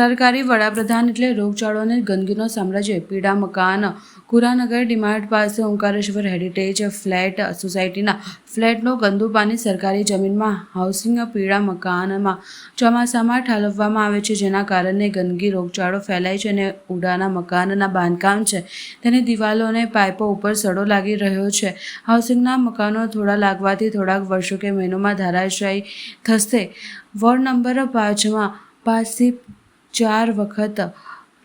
સરકારી વડાપ્રધાન એટલે રોગચાળો અને ગંદકીનો સામ્રાજ્ય, પીડા મકાન, કુરાનગર, ડીમાર્ટ પાસે ઓંકારેશ્વર હેરિટેજ ફ્લેટ સોસાયટીના ફ્લેટનું ગંદુ પાણી સરકારી જમીનમાં, હાઉસિંગ, પીડા મકાનમાં ચોમાસામાં ઠાલવવામાં આવે છે, જેના કારણે ગંદકી, રોગચાળો ફેલાય છે અને ઉડાના મકાનના બાંધકામ છે. તેની દિવાલો અને પાઇપો ઉપર સડો લાગી રહ્યો છે. હાઉસિંગના મકાનો થોડા લાગવાથી થોડાક વર્ષો કે મહિનોમાં ધરાશાયી થશે. વોર્ડ નંબર પાંચમાં પાસી ચાર વખત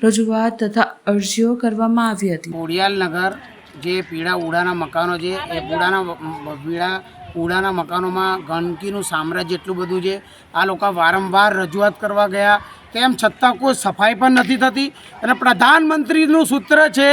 રજૂઆત તથા અરજીઓ કરવામાં આવી હતી. મોડિયાલ નગર જે પીળા ઉડાના મકાનો છે, એ પૂડાના પીળા ઉડાના મકાનોમાં ગંદકીનું સામ્રાજ્ય એટલું બધું છે, આ લોકો વારંવાર રજૂઆત કરવા ગયા. તેમ છતાં કોઈ સફાઈ પણ નથી થતી. અને પ્રધાનમંત્રીનું સૂત્ર છે,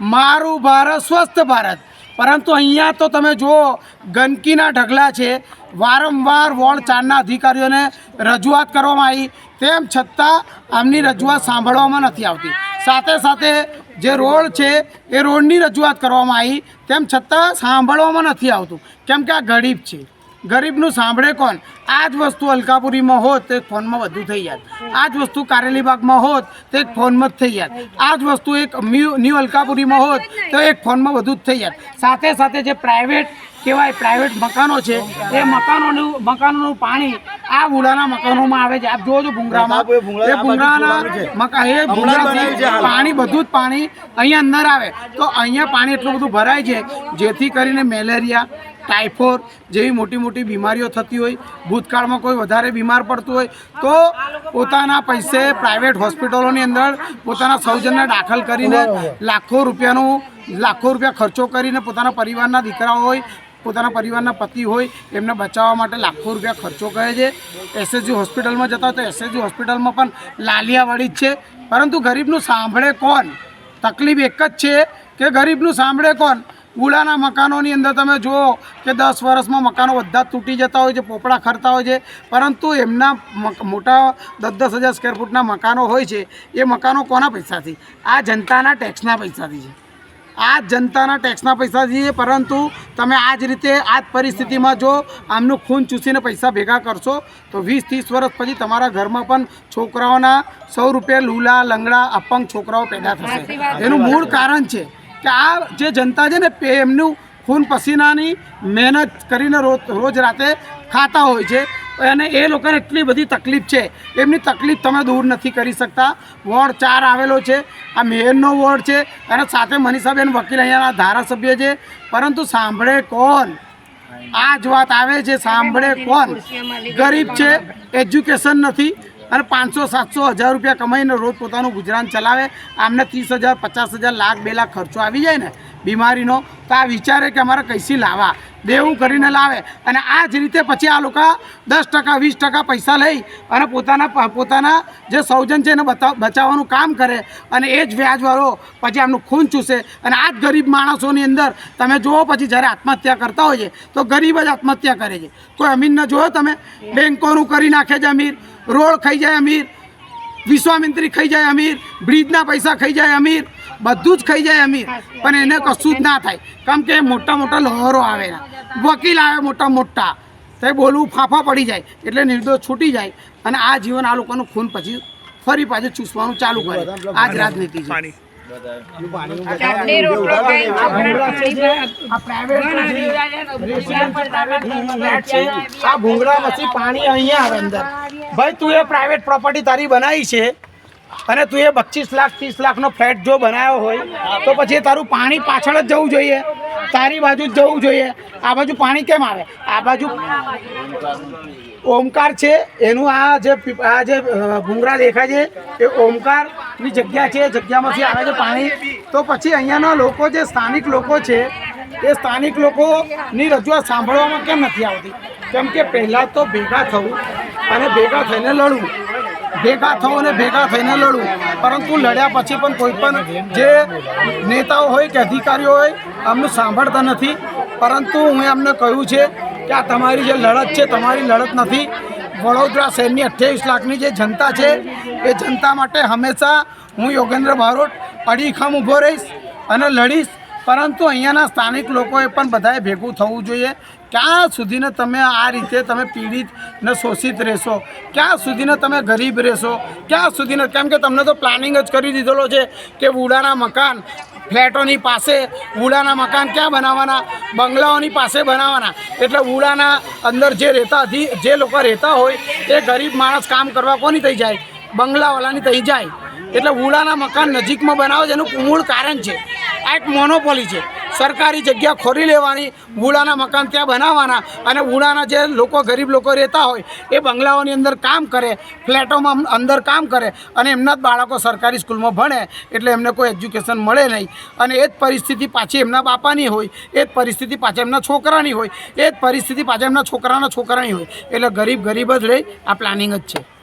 મારું ભારત સ્વસ્થ ભારત. પરંતુ અહીંયા તો તમે જુઓ, ગંદકીના ઢગલા છે. વારંવાર વોર્ડ ચારના અધિકારીઓને રજૂઆત કરવામાં આવી. તેમ છતાં આમની રજૂઆત સાંભળવામાં નથી આવતી. સાથે સાથે જે રોડ છે, એ રોડની રજૂઆત કરવામાં આવી. તેમ છતાં સાંભળવામાં નથી આવતું. કેમ કે આ ગરીબ છે. ગરીબનું સાંભળે કોણ? આ જ વસ્તુ અલકાપુરીમાં હોત તો એક ફોનમાં બધું થઈ જાત. આ જ વસ્તુ કારેલીબાગમાં હોત તો એક ફોનમાં જ થઈ જાત. આ જ વસ્તુ એક ન્યૂ અલકાપુરીમાં હોત તો એક ફોનમાં બધું જ થઈ જાત. સાથે સાથે જે પ્રાઇવેટ કહેવાય પ્રાઇવેટ મકાનો છે. એ મકાનોનું મકાનોનું પાણી આ ઉડાના મકાનોમાં આવે છે. આપ જોજો છો ભૂંગરામાં એ ભૂંગરાના મકા એ ભૂંગરાથી પાણી બધું જ પાણી અહીંયા અંદર આવે. તો અહીંયા પાણી એટલું બધું ભરાય છે જેથી કરીને મેલેરિયા ટાઇફોઇડ જેવી મોટી મોટી બીમારીઓ થતી હોય. ભૂતકાળમાં કોઈ વધારે બીમાર પડતું હોય તો પોતાના પૈસે પ્રાઇવેટ હોસ્પિટલોની અંદર પોતાના સૌજન્ય દાખલ કરીને લાખો રૂપિયાનું લાખો રૂપિયા ખર્ચો કરીને પોતાના પરિવારના દીકરાઓ હોય પોતાના પરિવારના પતિ હોય, એમને બચાવવા માટે લાખો રૂપિયા ખર્ચો કરે છે. એસએસજી હોસ્પિટલમાં જતા તો એસએસજી હોસ્પિટલમાં પણ લાલિયાવાળી જ છે. પરંતુ ગરીબનું સાંભળે કોણ? તકલીફ એક જ છે કે ગરીબનું સાંભળે કોણ? ગુડાના મકાનોની અંદર તમે જુઓ કે દસ વર્ષમાં મકાનો બધા તૂટી જતા હોય છે, પોપડા ખરતા હોય છે. પરંતુ એમના મોટા દસ દસ હજાર સ્ક્વેર ફૂટના મકાનો હોય છે, એ મકાનો કોના પૈસાથી? આ જનતાના ટેક્સના પૈસાથી છે. આ જનતાના ટેક્સના પૈસા છે પરંતુ તમે આ જ રીતે આ જ પરિસ્થિતિમાં જો આમનું ખૂન ચૂસીને પૈસા ભેગા કરશો તો વીસ ત્રીસ વર્ષ પછી તમારા ઘરમાં પણ છોકરાઓના સૌ રૂપિયા લૂલા લંગડા અપંગ છોકરાઓ પેદા થશે. એનું મૂળ કારણ છે કે આ જે જનતા છે ને એમનું ખૂન પસીનાની મહેનત કરીને રોજ રોજ રાતે ખાતા હોય છે અને એ લોકોને એટલી બધી તકલીફ છે. એમની તકલીફ તમે દૂર નથી કરી શકતા. વોર્ડ ચાર આવેલો છે આ મેયરનો વોર્ડ છે અને સાથે મનીષાબેન વકીલ અહીંયાના ધારાસભ્ય છે. પરંતુ સાંભળે કોણ? આ જ વાત આવે છે, સાંભળે કોણ? ગરીબ છે, એજ્યુકેશન નથી અને પાંચસો, સાતસો હજાર રૂપિયા કમાઈને રોજ પોતાનું ગુજરાન ચલાવે. આમને ત્રીસ હજાર, પચાસ હજાર, લાખ, બે લાખ ખર્ચો આવી જાય ને. બીમારીનો તો આ વિચારે કે અમારે કૈસી લાવવા દેવું કરીને લાવે. અને આ જ રીતે પછી આ લોકો દસ ટકા વીસ ટકા પૈસા લઈ અને પોતાના પોતાના જે સૌજન છે એને બચાવવાનું કામ કરે. અને એ જ વ્યાજવાળો પછી આમનું ખૂન ચૂસે. અને આ જ ગરીબ માણસોની અંદર તમે જુઓ પછી જ્યારે આત્મહત્યા કરતા હોય છે તો ગરીબ જ આત્મહત્યા કરે છે. કોઈ અમીરને જોયો તમે? બેંકોનું કરી નાખે છે અમીર. રોડ ખાઈ જાય અમીર. વિશ્વામિત્રી ખાઈ જાય અમીર બ્રિજના પૈસા ખાઈ જાય અમીર બધું જ ખાઈ જાય અમીર. પણ એને કશું જ ના થાય. કેમ કે મોટા મોટા લહેરો આવે વકીલ આવે મોટા મોટા. તો બોલવું ફાંફા પડી જાય. એટલે નિર્દોષ છૂટી જાય. અને આ જીવન આ લોકોનું ખૂન પછી ફરી પાછું ચૂસવાનું ચાલુ કરે. આ જ રાજનીતિ છે. આ ભૂંગળા પછી પાણી અહીંયા આવે અંદર. ભાઈ તું એ પ્રાઇવેટ પ્રોપર્ટી તારી બનાવી છે અને તું એ પચીસ લાખ ત્રીસ લાખનો ફ્લેટ જો બનાવ્યો હોય તો પછી તારું પાણી પાછળ જ જવું જોઈએ. તારી બાજુ જ જવું જોઈએ. આ બાજુ પાણી કેમ આવે? આ બાજુ ઓમકાર છે. એનું આ જે આ જે ભૂંગળા દેખાય છે એ ઓમકારની જગ્યા છે, જગ્યામાંથી આવે છે પાણી. તો પછી અહીંયાના લોકો જે સ્થાનિક લોકો છે, એ સ્થાનિક લોકોની રજૂઆત સાંભળવામાં કેમ નથી આવતી? કેમ કે પહેલાં તો ભેગા થવું અને ભેગા થઈને લડવું. ભેગા થવું અને ભેગા થઈને લડવું. પરંતુ લડ્યા પછી પણ કોઈ પણ જે નેતાઓ હોય કે અધિકારીઓ હોય, અમને સાંભળતા નથી. પરંતુ હું એમને કહ્યું છે કે આ તમારી જે લડત છે, તમારી લડત નથી. વડોદરા શહેરની અઠ્યાવીસ લાખની જે જનતા છે, એ જનતા માટે હંમેશા હું યોગેન્દ્ર બારોટ અડીખમ ઊભો રહીશ અને લડીશ. પરંતુ અહીંયાના સ્થાનિક લોકોએ પણ બધાએ ભેગું થવું જોઈએ. ક્યાં સુધીને તમે આ રીતે તમે પીડિત ને શોષિત રહેશો? ક્યાં સુધીને તમે ગરીબ રહેશો? ક્યાં સુધીને? કેમ કે તમને તો પ્લાનિંગ જ કરી દીધેલો છે કે વુડાના મકાન ફ્લેટોની પાસે ઉડાના મકાન ક્યાં બનાવવાના? બંગલાઓની પાસે બનાવવાના. એટલે ઉડાના અંદર જે રહેતા હતી જે લોકો રહેતા હોય, એ ગરીબ માણસ કામ કરવા કોની થઈ જાય? બંગલાવાળાની થઈ જાય. એટલે ઉડાના મકાન નજીકમાં બનાવે છે, એનું મૂળ કારણ છે. આ એક મોનોપોલી છે. સરકારી જગ્યા ખોરી લેવાની ઉડાના મકાન ત્યાં બનાવવાના અને ઉડાના જે લોકો, ગરીબ લોકો રહેતા હોય, એ બંગલાઓની અંદર કામ કરે, ફ્લેટોમાં અંદર કામ કરે અને એમના જ બાળકો સરકારી સ્કૂલમાં ભણે એટલે એમને કોઈ એજ્યુકેશન મળે નહીં. અને એ જ પરિસ્થિતિ પાછી એમના બાપાની હોય, એ જ પરિસ્થિતિ પાછી એમના છોકરાની હોય, એ જ પરિસ્થિતિ પાછી એમના છોકરાના છોકરાની હોય. એટલે ગરીબ ગરીબ જ રહે, આ પ્લાનિંગ જ છે.